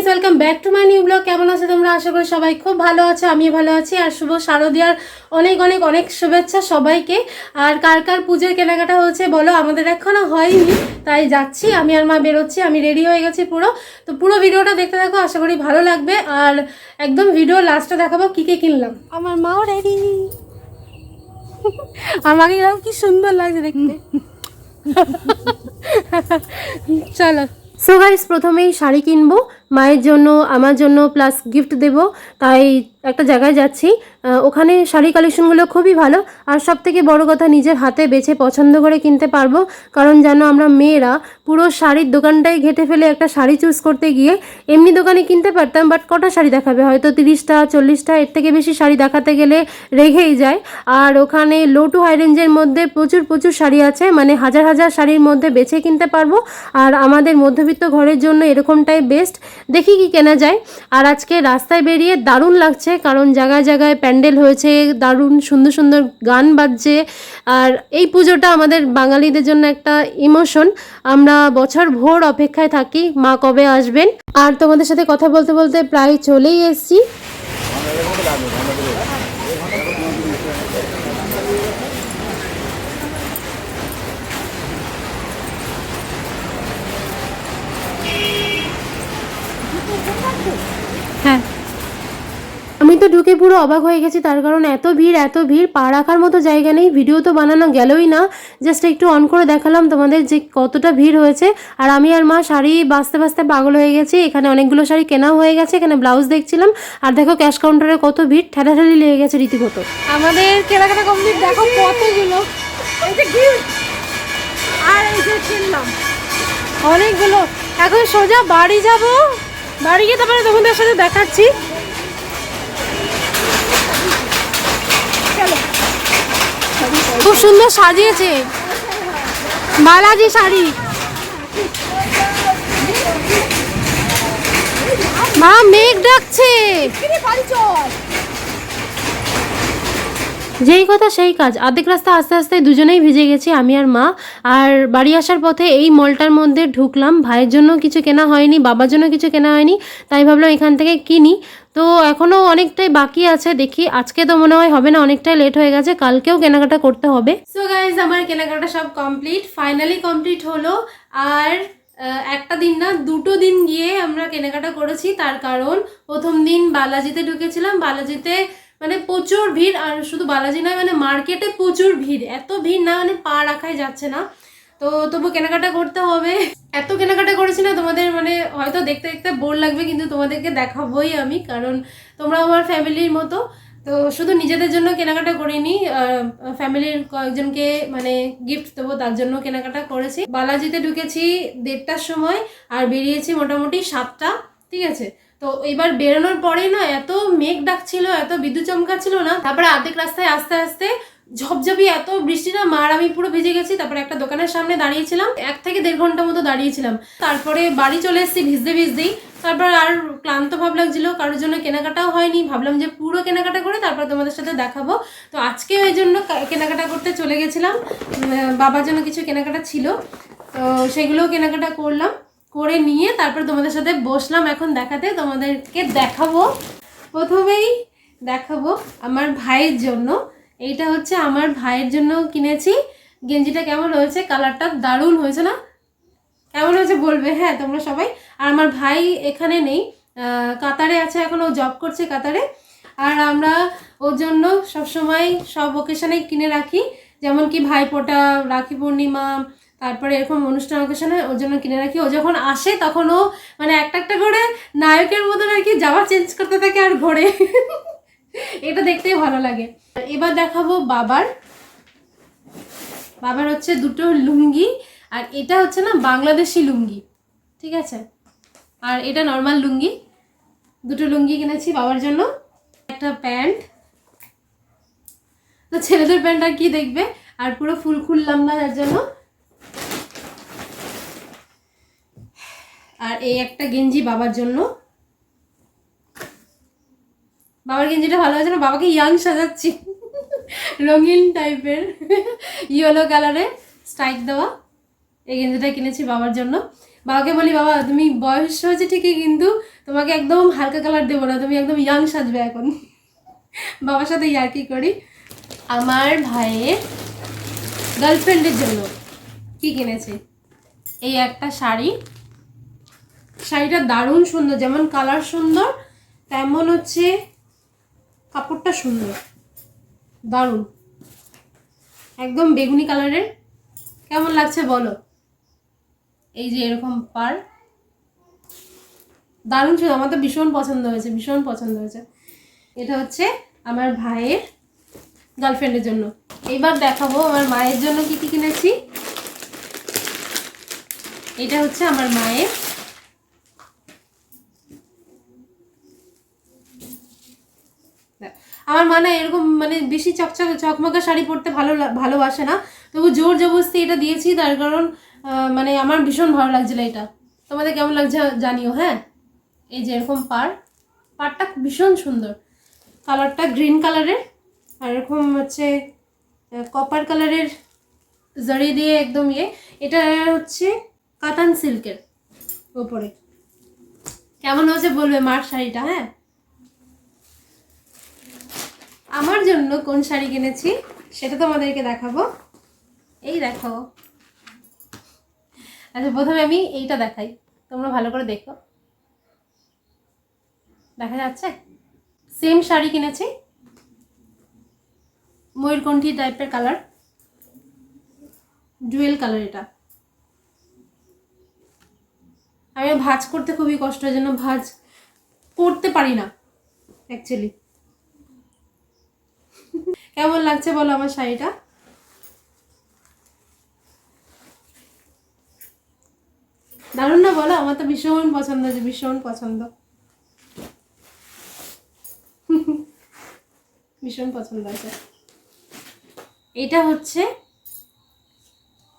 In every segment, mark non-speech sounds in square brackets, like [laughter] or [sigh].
Friends welcome back to my new blog কেমন আছো তোমরা? আশা করি সবাই খুব ভালো আছো আমি ভালো আছি। আর শুভ শারদীয়ার অনেক অনেক অনেক শুভেচ্ছা সবাইকে। আর কার কার পুজোর কেনাকাটা হচ্ছে বলো আমাদের এখনও হয়নি তাই যাচ্ছি। আমি আর মা বেরোচ্ছি আমি রেডি হয়ে গেছি পুরো। তো পুরো ভিডিওটা দেখতে থাকো আশা করি ভালো লাগবে। আর একদম ভিডিও লাস্টে দেখাবো কী কী কিনলাম। আমার মাও রেডি আমাকে এরকম কি সুন্দর লাগছে দেখতে। [laughs] চলো। সো গাইস প্রথমেই শাড়ি কিনবো। মায়ের জন্য আমার জন্য প্লাস গিফট দেব। তাই একটা জায়গায় যাচ্ছি। ওখানে শাড়ি কালেকশনগুলো খুবই ভালো। আর সব থেকে বড় কথা, নিজের হাতে বেছে পছন্দ করে কিনতে পারব। কারণ যেন আমরা মেয়েরা পুরো শাড়ির দোকানটাই ঘেটে ফেলে একটা শাড়ি চুজ করতে গিয়ে এমনি দোকানে কিনতে পারতাম বাট কটা শাড়ি দেখাবে? হয়তো তিরিশটা, চল্লিশটা, এর থেকে বেশি শাড়ি দেখাতে গেলে রেগেই যায়। আর ওখানে লো টু হাই রেঞ্জের মধ্যে প্রচুর প্রচুর শাড়ি আছে। মানে হাজার হাজার শাড়ির মধ্যে বেছে কিনতে পারব। আর আমাদের মধ্যবিত্ত ঘরের জন্য এরকমটাই বেস্ট দেখি কি কেনা যায়। আর আজকে রাস্তায় বেরিয়ে দারুণ লাগছে। কারণ জায়গায় জায়গায় প্যান্ডেল হয়েছে, দারুণ সুন্দর সুন্দর গান বাজছে। আর এই পুজোটা আমাদের বাঙালিদের জন্য একটা ইমোশন। আমরা বছর ভোর অপেক্ষায় থাকি, মা কবে আসবেন? আর তোমাদের সাথে কথা বলতে বলতে প্রায় চলেই এসেছি। তো ঢুকে পুরো অবাক হয়ে গেছি, তার কারণ এত ভিড় এত ভিড়, পা রাখার মতো জায়গা নেই। ভিডিও তো বানানো গেলই না। জাস্ট একটু অন করে দেখালাম তোমাদের যে কতটা ভিড় হয়েছে। আর আমি আর মা শাড়ি বাঁচতে বাঁচতে পাগল হয়ে গেছি। এখানে অনেকগুলো শাড়ি কেনাও হয়ে গেছে, এখানে ব্লাউজ দেখছিলাম। আর দেখো ক্যাশ কাউন্টারে কত ভিড়, ঠেলাঠেলি লেগে গেছে রীতিমতো। আমাদের কেনাকাটা কমপ্লিট, দেখো কতগুলো। আর এই যে কিনলাম। অনেকগুলো। এখন সোজা বাড়ি যাব। বাড়ি গিয়ে তারপরে তোমাদের সাথে দেখাচ্ছি। খুব সুন্দর সাজিয়েছে। বালাজি শাড়ি। মা মেঘ ডাকছে। যেই কথা সেই কাজ। আর্ধেক রাস্তা আস্তে আস্তে দুজনেই ভিজে গেছি, আমি আর মা। আর বাড়ি আসার পথে এই মলটার মধ্যে ঢুকলাম। ভাইয়ের জন্য কিছু কেনা হয়নি, বাবার জন্য কিছু কেনা হয়নি, তাই ভাবলাম এখান থেকে কিনি। তো এখনও অনেকটাই বাকি আছে, দেখি আজকে তো মনে হয় হবে না, অনেকটাই লেট হয়ে গেছে, কালকেও কেনাকাটা করতে হবে। সো গাইজ আমার কেনাকাটা সব কমপ্লিট ফাইনালি কমপ্লিট হলো। আর একটা দিন না, দুটো দিন গিয়ে আমরা কেনাকাটা করেছি, তার কারণ প্রথম দিন বালাজিতে ঢুকেছিলাম। বালাজিতে মানে প্রচুর ভিড়, আর শুধু বালাজি নয় মানে মার্কেটে প্রচুর ভিড়। এত ভিড় না মানে পা রাখাই যাচ্ছে না। তো তবু কেনাকাটা করতে হবে। এত কেনাকাটা করেছি না, তোমাদের মানে হয়তো দেখতে দেখতে বোর লাগবে, কিন্তু তোমাদেরকে দেখাবোই আমি, কারণ তোমরা আমার ফ্যামিলির মতো। তো শুধু নিজেদের জন্য কেনাকাটা করিনি ফ্যামিলির কয়েকজনকে মানে গিফট দেবো, তার জন্য কেনাকাটা করেছি। বালাজিতে ঢুকেছি দেড়টার সময়, আর বেরিয়েছি মোটামুটি সাতটা, ঠিক আছে? তো এবার বেরোনোর পরে না এত মেঘ ডাকছিল, এত বিদ্যুৎ চমকাচ্ছিল না। তারপরে আর্ধেক রাস্তায় আস্তে আস্তে ঝপঝপি এত বৃষ্টি না মার আমি পুরো ভিজে গেছি। তারপরে একটা দোকানের সামনে দাঁড়িয়েছিলাম, এক থেকে দেড় ঘণ্টা মতো দাঁড়িয়েছিলাম। তারপরে বাড়ি চলে এসেছি ভিজতে ভিজতেই। তারপর আর ক্লান্ত ভাব লাগছিল, কারোর জন্য কেনাকাটাও হয়নি। ভাবলাম যে পুরো কেনাকাটা করে তারপর তোমাদের সাথে দেখাবো। তো আজকে ওই জন্য কেনাকাটা করতে চলে গেছিলাম। বাবার জন্য কিছু কেনাকাটা ছিল। তো সেগুলোও কেনাকাটা করলাম। করে নিয়ে তারপর তোমাদের সাথে বসলাম এখন দেখাতে, তোমাদেরকে দেখাবো। প্রথমেই দেখাবো আমার ভাইয়ের জন্য। এইটা হচ্ছে আমার ভাইয়ের জন্য কিনেছি। গেঞ্জিটা কেমন হয়েছে কালারটা দারুণ হয়েছে না? কেমন হয়েছে বলবে? হ্যাঁ তোমরা সবাই। আর আমার ভাই এখানে নেই। কাতারে আছে এখন, ও জব করছে কাতারে। আর আমরা ওর জন্য সবসময় সব ওকেশনে কিনে রাখি। যেমন কি ভাইফোঁটা রাখি পূর্ণিমা তারপরে এরকম অনুষ্ঠান অকেশনে ওর জন্য কিনে রাখি। ও যখন আসে, তখন ও মানে একটা একটা করে নায়কের মতন আর কি জামা চেঞ্জ করতে থাকে আর ঘোরে। [laughs] এটা দেখতেই ভালো লাগে। এবার দেখাবো বাবার। বাবার হচ্ছে দুটো লুঙ্গি আর এটা হচ্ছে না বাংলাদেশি লুঙ্গি, ঠিক আছে? আর এটা নর্মাল লুঙ্গি। দুটো লুঙ্গি কিনেছি বাবার জন্য। একটা প্যান্ট। তো ছেলেদের প্যান্ট আর কি দেখবে? আর পুরো ফুল খুললাম না তার জন্য। আর এই একটা গেঞ্জি বাবার জন্য। বাবার গেঞ্জিটা ভালো হয়েছে না? বাবাকে ইয়াং সাজাচ্ছি। রঙিন টাইপের ইয়েলো কালারে স্ট্রাইক দেওয়া। এই গেঞ্জিটা কিনেছি বাবার জন্য। বাবাকে বলি, বাবা, তুমি বয়স হয়েছে ঠিকই, কিন্তু তোমাকে একদম হালকা কালার দেবো না। তুমি একদম ইয়াং সাজবে এখন। বাবার সাথে ইয়ার্কি করি। আমার ভাইয়ের গার্লফ্রেন্ডের জন্য কি কিনেছে? এই একটা শাড়ি। শাড়িটা দারুণ সুন্দর, যেমন কালার সুন্দর, তেমন হচ্ছে কাপড়টা সুন্দর। দারুণ। একদম বেগুনি কালারের কেমন লাগছে বলো? এই যে এরকম পার দারুণ ছিল আমার তো ভীষণ পছন্দ হয়েছে, ভীষণ পছন্দ হয়েছে। এটা হচ্ছে আমার ভাইয়ের গার্লফ্রেন্ডের জন্য। এইবার দেখাবো আমার মায়ের জন্য কি কি কিনেছি। এটা হচ্ছে আমার মায়ের আমার মা না এরকম মানে বেশি চকচক চকমকা শাড়ি পরতে ভালো ভালোবাসে না। তবু জোর জবরদস্তি এটা দিয়েছি, তার কারণ মানে আমার ভীষণ ভালো লাগছিল এটা। তোমাদের কেমন লাগছে জানিও হ্যাঁ? এই যে এরকম পার পারটা ভীষণ সুন্দর। কালারটা গ্রিন কালারের, আর এরকম হচ্ছে কপার কালারের জড়ি দিয়ে একদম ইয়ে। এটা হচ্ছে কাতান সিল্কের ওপরে। কেমন হয়েছে বলবে মার শাড়িটা হ্যাঁ? আমার জন্য কোন শাড়ি কিনেছি সেটা তোমাদেরকে দেখাবো। এই দেখো। আচ্ছা প্রথমে আমি এইটা দেখাই। তোমরা ভালো করে দেখো। দেখা যাচ্ছে? সেম শাড়ি কিনেছি। ময়ূরকণ্ঠী টাইপের কালার ডুয়েল কালার এটা। আমি ভাজ করতে খুবই কষ্ট হয় জন্য ভাজ করতে পারি না অ্যাকচুয়ালি কেমন লাগছে বলো আমার শাড়িটা? দারুণ না বলো? আমার তো ভীষণ পছন্দ হয়েছে ভীষণ পছন্দ। ভীষণ পছন্দ হয়েছে এটা হচ্ছে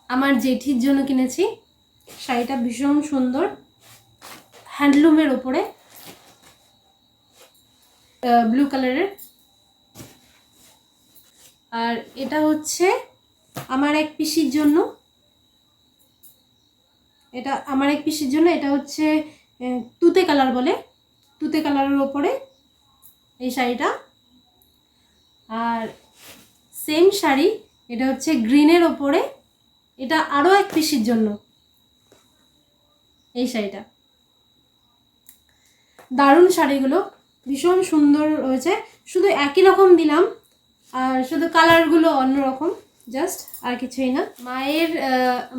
আমার জেঠির জন্য কিনেছি। শাড়িটা ভীষণ সুন্দর। হ্যান্ডলুমের ওপরে ব্লু কালারের আর এটা হচ্ছে আমার এক পিসির জন্য। এটা আমার এক পিসির জন্য, এটা হচ্ছে তুতে কালার বলে। তুতে কালারের ওপরে এই শাড়িটা। আর সেম শাড়ি, এটা হচ্ছে গ্রিনের ওপরে। এটা আরও এক পিসির জন্য এই শাড়িটা। দারুণ শাড়িগুলো, ভীষণ সুন্দর হয়েছে শুধু একই রকম দিলাম আর শুধু কালারগুলো অন্যরকম জাস্ট আর কিছুই না। মায়ের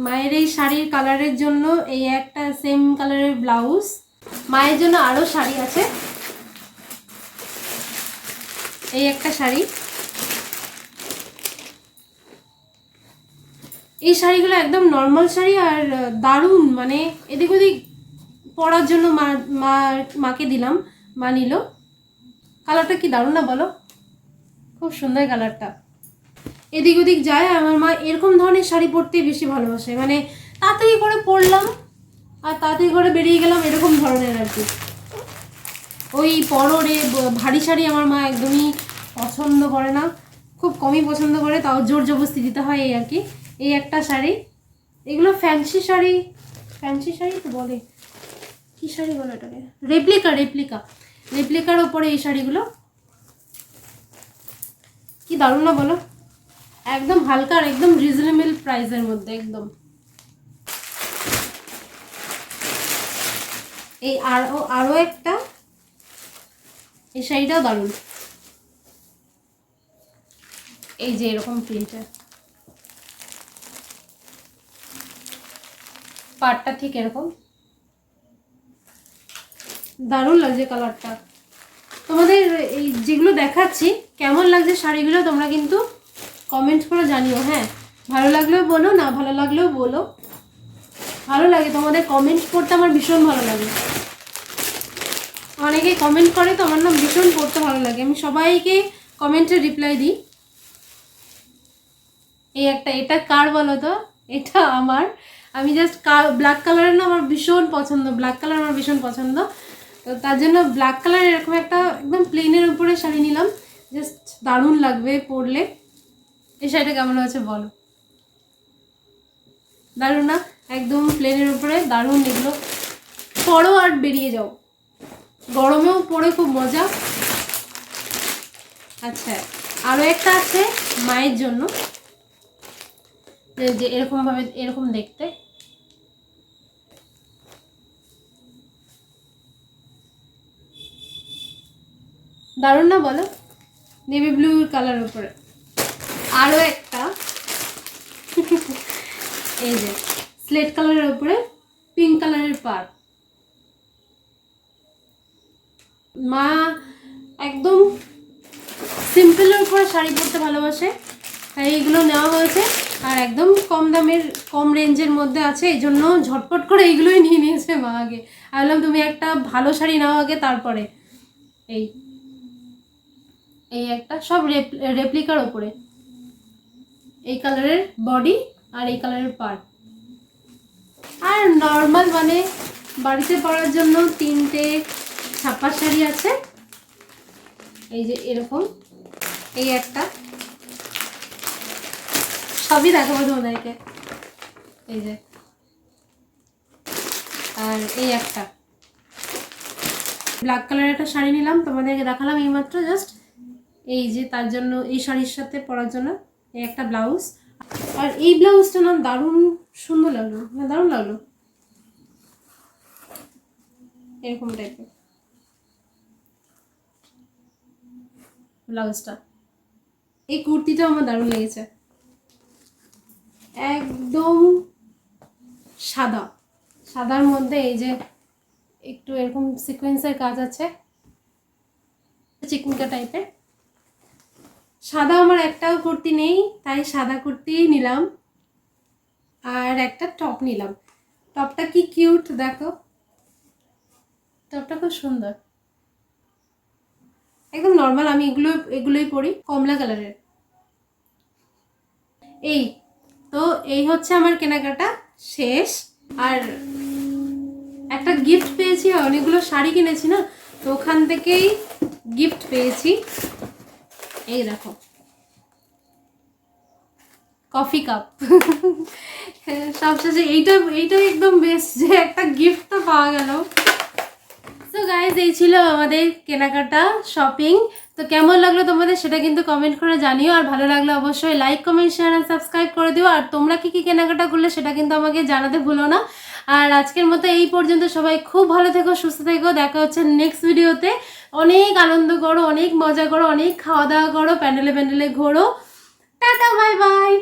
মায়ের এই শাড়ির কালারের জন্য এই একটা সেম কালারের ব্লাউজ মায়ের জন্য আরও শাড়ি আছে। এই একটা শাড়ি। এই শাড়িগুলো একদম নর্মাল শাড়ি আর দারুণ মানে এদিক ওদিক পরার জন্য মা মাকে দিলাম, মা নিল। কালারটা কি দারুণ না বলো? খুব সুন্দর কালারটা। এদিক ওদিক যায়, আমার মা এরকম ধরনের শাড়ি পরতেই বেশি ভালোবাসে। মানে তাড়াতাড়ি করে পরলাম, আর তাড়াতাড়ি করে বেরিয়ে গেলাম এরকম ধরনের আর কি। ওই পররে ভারী শাড়ি আমার মা একদমই পছন্দ করে না। খুব কমই পছন্দ করে, তাও জোর জবরদস্তি দিতে হয় এই আর কি। এই একটা শাড়ি। এগুলো ফ্যান্সি শাড়ি। ফ্যান্সি শাড়ি তো বলে। কী শাড়ি বলো এটাকে রেপ্লিকা রেপ্লিকা রেপ্লিকার ওপরে এই শাড়িগুলো। কি দারুণ না বলো? একদম হালকা আর একদম রিজনেবল প্রাইসের মধ্যে, একদম। এই আরও আরও একটা? এই শাড়িটাও দারুণ। এই যে এরকম প্রিন্টের পাটটা ঠিক এরকম। দারুণ লাগছে কালারটা তোমাদের এই যেগুলো দেখাচ্ছি, কেমন লাগছে শাড়িগুলো তোমরা কিন্তু কমেন্ট করে জানিও হ্যাঁ? ভালো লাগলেও বলো, না ভালো লাগলেও বলো। ভালো লাগে, তোমাদের কমেন্ট করতে আমার ভীষণ ভালো লাগে। অনেকে কমেন্ট করে তো, আমার না ভীষণ পড়তে ভালো লাগে। আমি সবাইকে কমেন্টে রিপ্লাই দিই। এই একটা, এটা কার বলো তো? এটা আমার। আমি জাস্ট ব্ল্যাক কালারের না আমার ভীষণ পছন্দ ব্ল্যাক কালার আমার ভীষণ পছন্দ। তো তার জন্য ব্ল্যাক কালার এরকম একটা একদম প্লেনের উপরে শাড়ি নিলাম। জাস্ট দারুণ লাগবে পরলে। এই শাড়িটা কেমন হয়েছে বলো? দারুণ না? একদম প্লেনের উপরে, দারুণ এগুলো। পরো আর বেরিয়ে যাও। গরমেও পরে খুব মজা। আচ্ছা আরও একটা আছে মায়ের জন্য। যে- এরকমভাবে, এরকম দেখতে। দারুণ না বলো? নেভি ব্লু কালার উপরে। আরও একটা। [laughs] এই যে স্লেট কালারের উপরে পিঙ্ক কালারের পার মা একদম সিম্পলের উপরে শাড়ি পরতে ভালোবাসে। তাই এগুলো নেওয়া হয়েছে। আর একদম কম দামের, কম রেঞ্জের মধ্যে আছে। এই জন্য ঝটপট করে এইগুলোই নিয়ে নিয়েছে মা আগে। আমি বললাম, তুমি একটা ভালো শাড়ি নাও আগে, তারপরে। এই। এই একটা, সব রেপ্লিকার ওপরে। এই কালারের বডি আর এই কালারের পার্ট আর নর্মাল মানে বাড়িতে পরার জন্য তিনটে ছাপ্পার শাড়ি আছে। এই যে এরকম, এই একটা। সবই দেখাবো তোমাদেরকে। এই যে। আর এই একটা। ব্ল্যাক কালারের একটা শাড়ি নিলাম, তোমাদেরকে দেখালাম এইমাত্র জাস্ট এই যে তার জন্য, এই শাড়ির সাথে পরার জন্য একটা ব্লাউজ। আর এই ব্লাউজটা না দারুণ সুন্দর লাগল না দারুণ লাগল। এরকম টাইপের ব্লাউজটা। এই কুর্তিটাও আমার দারুণ লেগেছে। একদম সাদা। সাদার মধ্যে এই যে একটু এরকম সিকোয়েন্সের কাজ আছে। চিকমিকা টাইপের সাদা আমার একটাও কুর্তি নেই, তাই সাদা কুর্তি নিলাম। আর একটা টপ নিলাম। টপটা কি কিউট দেখো। টপটা খুব সুন্দর। একদম নর্মাল, আমি এগুলো, এগুলোই পরি, কমলা কালারের। এই, তো এই হচ্ছে আমার কেনাকাটা শেষ। আর একটা গিফট পেয়েছি, অনেকগুলো শাড়ি কিনেছি না, তো ওখান থেকেই গিফট পেয়েছি। এই দেখো। Coffee cup. সবশেষে এইটা, এইটাই একদম বেস্ট যে একটা গিফট তো পাওয়া গেল। তো গাইজ এই ছিল আমাদের কেনাকাটা শপিং তো কেমন লাগল তোমাদের সেটা কিন্তু কমেন্ট করে জানিও। আর ভালো লাগলে অবশ্যই লাইক কমেন্ট শেয়ার আর সাবস্ক্রাইব করে দিও। আর তোমরা কী কী কেনাকাটা করলে সেটা কিন্তু আমাকে জানাতে ভুলো না। আর আজকের মতো এই পর্যন্ত সবাই খুব ভালো থেকো, সুস্থ থেকো। দেখা হচ্ছে নেক্সট ভিডিওতে অনেক আনন্দ করো, অনেক মজা করো, অনেক খাওয়া দাওয়া করো, প্যান্ডেলে প্যান্ডেলে ঘোরো। Tata, bye bye.